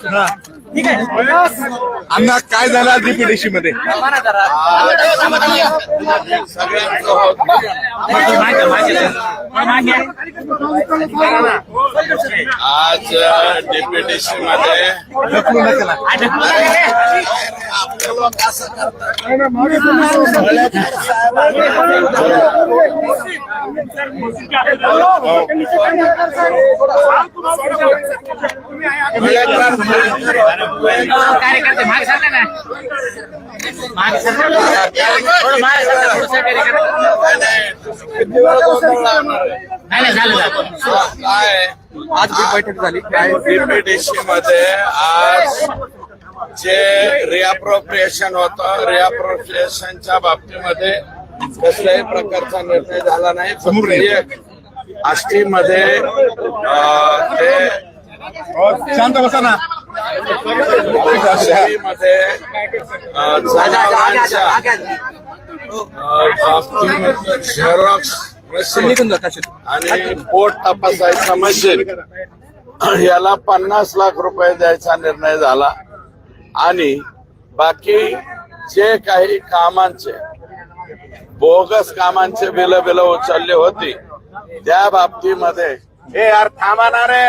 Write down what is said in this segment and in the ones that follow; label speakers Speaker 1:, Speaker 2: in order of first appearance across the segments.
Speaker 1: 怎么了 अण्णा काय झालं आज डीपीडीसी मध्ये
Speaker 2: आज डीपीडीसी मध्ये
Speaker 1: ढकलू नका ना.
Speaker 3: कार्यकर्ते मागे ना. मागे थोडं मागे सरका थोडं सहकार्य करा. नाही नाही झालं झालं.
Speaker 2: काय
Speaker 1: आज ही बैठक झाली. काय
Speaker 2: डीपीडीसी मध्ये आज जे रिअप्रोप्रिएशन होतं रिअप्रोप्रिएशनच्या बाबतीमध्ये कसल्याही प्रकारचा निर्णय झाला नाही. आष्टीमध्ये ते
Speaker 1: शांत बसा ना.
Speaker 2: झेरॉक्स. आणि पोट तपासायचा मशीन. याला पन्नास लाख रुपये द्यायचा निर्णय झाला. आणि बाकी जे काही कामांचे बोगस कामांचे बिल बिल उचलली होती त्या बाबतीमध्ये हे यार थांबा ना रे.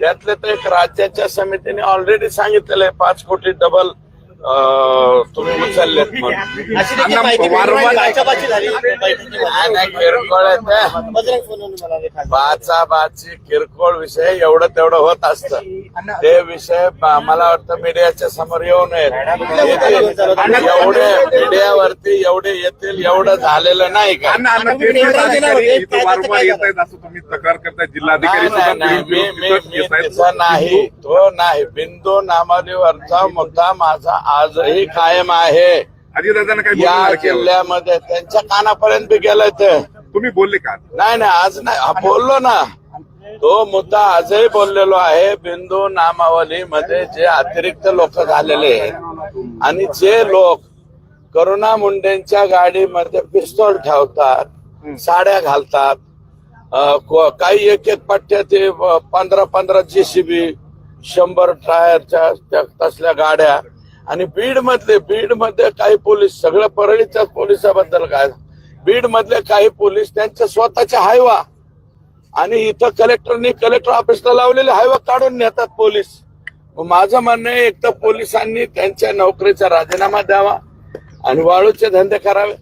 Speaker 2: त्यातले तर एक राज्याच्या समितीने ऑलरेडी सांगितलेलं आहे पाच कोटी डबल तुम्ही उचललेत किरकोळ आहे ते. बाचा बाची किरकोळ विषय एवढं तेवढं होत असत. ते विषय मला वाटतं मीडियाच्या समोर येऊ नयेत. एवढे मीडियावरती एवढे येतील एवढं झालेलं नाही का?
Speaker 1: वारंवार येत आहेत असं तुम्ही तक्रार करताय जिल्हाधिकारी
Speaker 2: नाही तो नाही बिंदू नामावलीवरचा मुद्दा माझा आजही कायम आहे.
Speaker 1: अजितदादांना काय
Speaker 2: या
Speaker 1: यावर.
Speaker 2: जिल्ह्यामध्ये त्यांच्या कानापर्यंत बी गेलंय ते.
Speaker 1: तुम्ही बोलले का?
Speaker 2: नाही नाही आज नाही हा, बोललो ना. तो मुद्दा आजही बोललेलो आहे. बिंदू नामावली मध्ये जे अतिरिक्त लोक झालेले आहेत आणि जे लोक करुणा मुंडेंच्या गाडीमध्ये पिस्तॉल ठेवतात साड्या घालतात अ, को- काही एक एक पट्ट्या ते अ, पंधरा पंधरा जेसीबी शंभर टायरच्या त्या तसल्या गाड्या आणि बीड मधले बीडमध्ये काही पोलीस सगळं परळीच्या पोलिसाबद्दल काय? बीड मधले काही पोलीस त्यांच्या स्वतःच्या हायवा आणि इथं कलेक्टरनी कलेक्टर ऑफिसला लावलेले हायवा काढून नेतात पोलीस. माझं म्हणणं आहे एक तर पोलिसांनी त्यांच्या नोकरीचा राजीनामा द्यावा आणि वाळूचे धंदे करावे.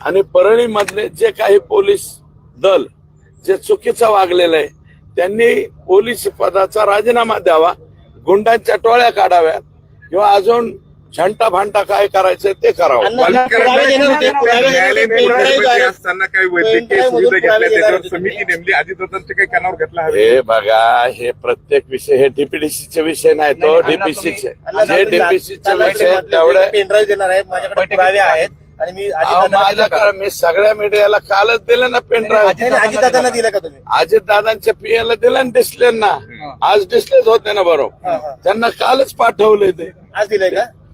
Speaker 2: आणि परळी मधले जे काही पोलीस दल जे चुकीचं वागलेलं आहे त्यांनी पोलीस पदाचा राजीनामा द्यावा गुंडांच्या टोळ्या काढाव्यात किंवा अजून झंटा भांटा काय करायचं ते करावं
Speaker 1: न्यायालयीन कोठडीमध्ये असताना काही वैद्यकीय सुविधा घेतल्या त्याच्यावर समिती नेमली अजितदादांचे काही कानावर घेतला हवे
Speaker 2: हे बघा हे प्रत्येक विषय हे डीपीडीसीचे विषय नाही तो डीपीसीचे जे डीपीसीचे विषय तेवढे
Speaker 4: पेनड्राईव्ह देणार आहे माझ्याकडे पुरावे आहेत आणि मी
Speaker 2: माझ्याकडे मी सगळ्या मीडियाला कालच दिलं ना पेन ड्राईव्ह
Speaker 4: अजितदादांना दिलं का तुम्ही
Speaker 2: अजित दादांच्या पीएला दिलं ना डिस्प्ले ना आज डिस्प्लेच होते ना बरोबर त्यांना कालच पाठवले ते
Speaker 4: आज दिलंय का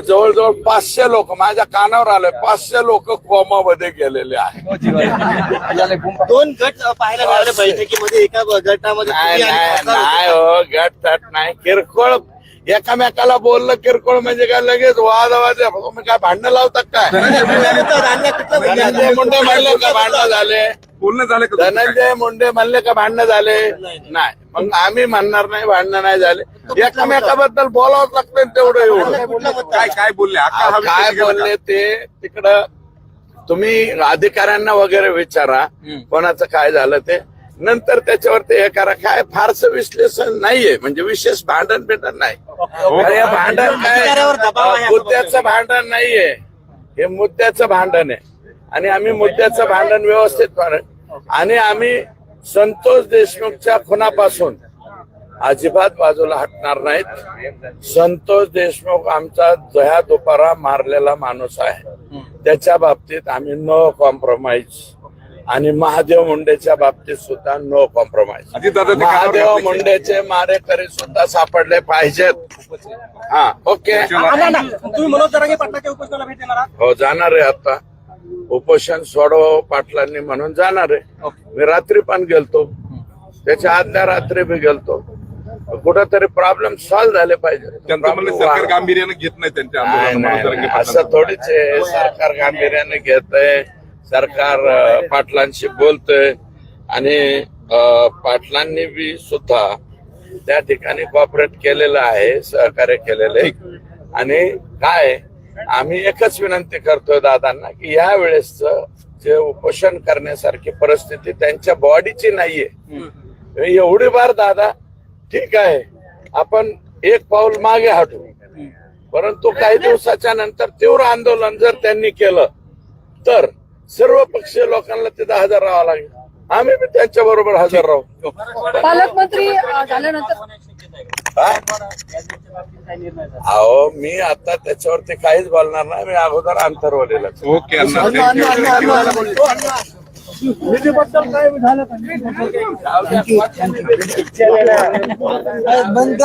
Speaker 2: जवळजवळ पाचशे लोक माझ्या कानावर आले पाचशे लोक कोमामध्ये गेलेले आहेत.
Speaker 4: दोन गट पाहायला मिळाले बैठकीमध्ये एका गटामध्ये
Speaker 2: नाही हो गट तट नाही. किरकोळ एकामेकाला बोललं किरकोळ म्हणजे काय लगेच वाद वाद तुम्ही काय भांडणं लावतात काय? धनंजय मुंडे म्हणले का भांडणं झाले?
Speaker 1: बोलणं झालं?
Speaker 2: धनंजय मुंडे म्हणले का भांडणं झाले? नाही. मग आम्ही म्हणणार नाही भांडणं नाही झाले. एकामेकाबद्दल बोलावंच लागतं तेवढं एवढं.
Speaker 1: काय काय बोलले? हा
Speaker 2: काय? बोलले ते तिकडं तुम्ही अधिकाऱ्यांना वगैरे विचारा कोणाचं काय झालं ते. नंतर त्याच्यावरती हे करा. काय फारसं विश्लेषण नाहीये. म्हणजे विशेष भांडण बिंडण नाही. अरे, हे भांडण काय? मुद्द्याचं भांडण नाहीये. हे मुद्द्याचं भांडण आहे. आणि आम्ही मुद्द्याचं भांडण व्यवस्थित. आणि आम्ही संतोष देशमुखच्या खुनापासून अजिबात बाजूला हटणार नाहीत. संतोष देशमुख आमचा जया दुपारा मारलेला माणूस आहे. त्याच्या बाबतीत आम्ही नो कॉम्प्रोमाइज आणि महादेव मुंडेच्या बाबतीत सुद्धा नो कॉम्प्रोमाइज महादेव मुंडेचे मारेकरी सुद्धा सापडले पाहिजेत. हा. ओके
Speaker 5: तुम्ही मनोज आहात?
Speaker 2: हो जाणार आहे आता. उपोषण सोडव पाटलांनी म्हणून जाणार आहे. मी रात्री पण गेलतो. त्याच्या आदल्या रात्री बी गेलतो. कुठंतरी प्रॉब्लेम सॉल्व्ह झाले पाहिजे.
Speaker 1: सरकार गांभीर्यानं घेत नाही त्यांच्या.
Speaker 2: असं. थोडीच आहे. सरकार गांभीर्याने घेतय. सरकार अं, पाटलांशी बोलतय. आणि पाटलांनी बी सुद्धा त्या ठिकाणी कॉपरेट केलेलं आहे सहकार्य केलेलं आहे. आणि काय आम्ही एकच विनंती करतोय दादांना की या वेळेस जे उपोषण करण्यासारखी परिस्थिती त्यांच्या बॉडीची नाहीये. एवढी बार दादा ठीक आहे आपण एक पाऊल मागे हटू. परंतु काही दिवसाच्या नंतर तीव्र आंदोलन जर त्यांनी केलं तर सर्व पक्षीय लोकांना तिथं हजर राहावं लागेल. आम्ही बी त्यांच्या बरोबर हजर राहू.
Speaker 6: पालकमंत्री झाल्यानंतर?
Speaker 2: अहो मी आता त्याच्यावरती काहीच बोलणार नाही. मी अगोदर अंतरवलेलं
Speaker 1: ओके.
Speaker 2: बंद